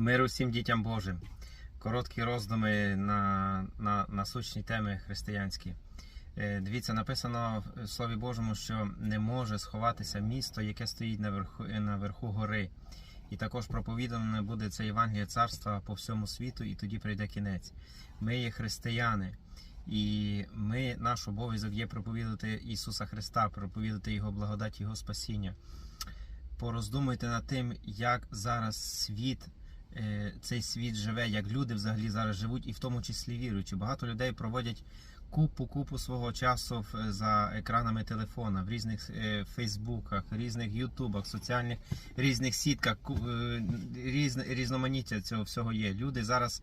Миру всім дітям Божим. Короткі роздуми на, на насущні теми християнські. Е, Дивіться, написано в Слові Божому, що не може сховатися місто, яке стоїть на верху, верху гори. І також проповідане буде це Євангеліє царства по всьому світу, і тоді прийде кінець. Ми є християни, і ми, наш обов'язок є проповідати Ісуса Христа, проповідати Його благодать, Його спасіння. Пороздумуйте над тим, як зараз світ, е, цей світ живе, як люди взагалі зараз живуть, і в тому числі віруючи. Багато людей проводять купу купу свого часу за екранами телефона, в різних е, Фейсбуках, різних Ютубах, соціальних різних сітках, е, різноманіття цього всього є. Люди зараз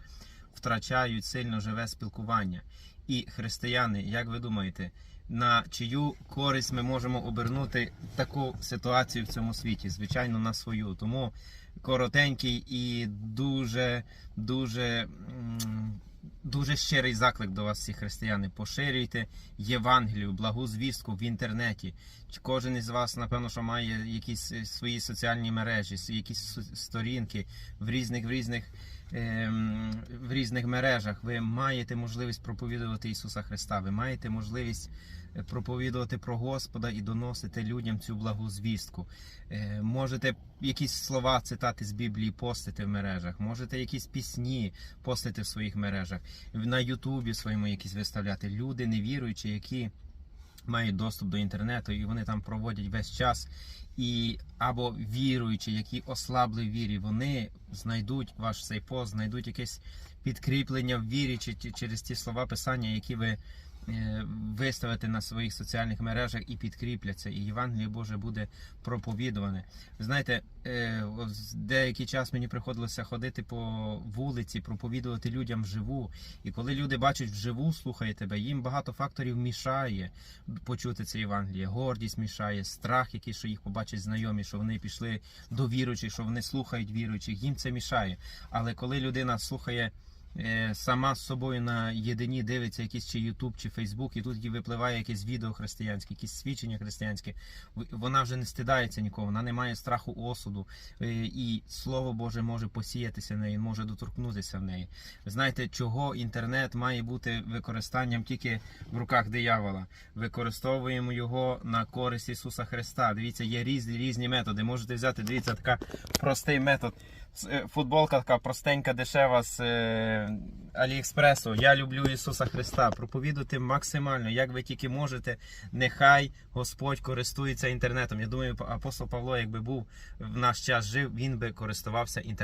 втрачають сильно живе спілкування. І християни, як ви думаєте, на чию користь ми можемо обернути таку ситуацію в цьому світі? Звичайно, на свою. Тому коротенький і дуже, дуже. Дуже щирий заклик до вас, всі християни. Поширюйте Євангелію, благу звістку в інтернеті. Кожен із вас, напевно, що має якісь е, свої соціальні мережі, якісь сторінки в різних в різних, в різних мережах. Ви маєте можливість проповідувати Ісуса Христа. Ви маєте можливість е, проповідувати про Господа і доносити людям цю благу звістку. Е, Можете якісь слова цитати з Біблії постити в мережах, можете якісь пісні постити в своїх мережах, на Ютубі своєму якісь виставляти. Люди невіруючі, які мають доступ до інтернету, і вони там проводять весь час. І або віруючі, які ослабли вірі, вони знайдуть ваш цей пост, знайдуть якесь підкріплення в вірі чи через ті слова писання, які ви е, виставите на своїх соціальних мережах і підкріпляться, і Євангеліє Боже буде проповідуване. Знаєте, е, деякий час мені приходилося ходити по вулиці, проповідувати людям вживу. І коли люди бачать вживу, слухає тебе, їм багато факторів мішає почути це Євангеліє. Гордість мішає, страх, який що їх побачать знайомі, що вони пішли до віруючих, що вони слухають віруючих. Їм це мішає. Але коли людина слухає. Е, Сама з собою на єдині дивиться якийсь чи Ютуб, чи Фейсбук, і тут їй випливає якесь відео християнське, якісь свідчення християнське. Вона вже не стидається нікого, вона не має страху осуду, е, і Слово Боже може посіятися в неї, може доторкнутися в неї. Ви знаєте, чого інтернет має бути використанням тільки в руках диявола. Використовуємо його на користь Ісуса Христа. Дивіться, є різні різні методи. Можете взяти, дивіться, така простий метод. Е, Футболка така простенька, дешева з Аліекспресу. Я люблю Ісуса Христа. Проповідуйте максимально, як ви тільки можете. Нехай Господь користується інтернетом. Я думаю, апостол Павло, якби був в наш час жив, він би користувався інтернетом.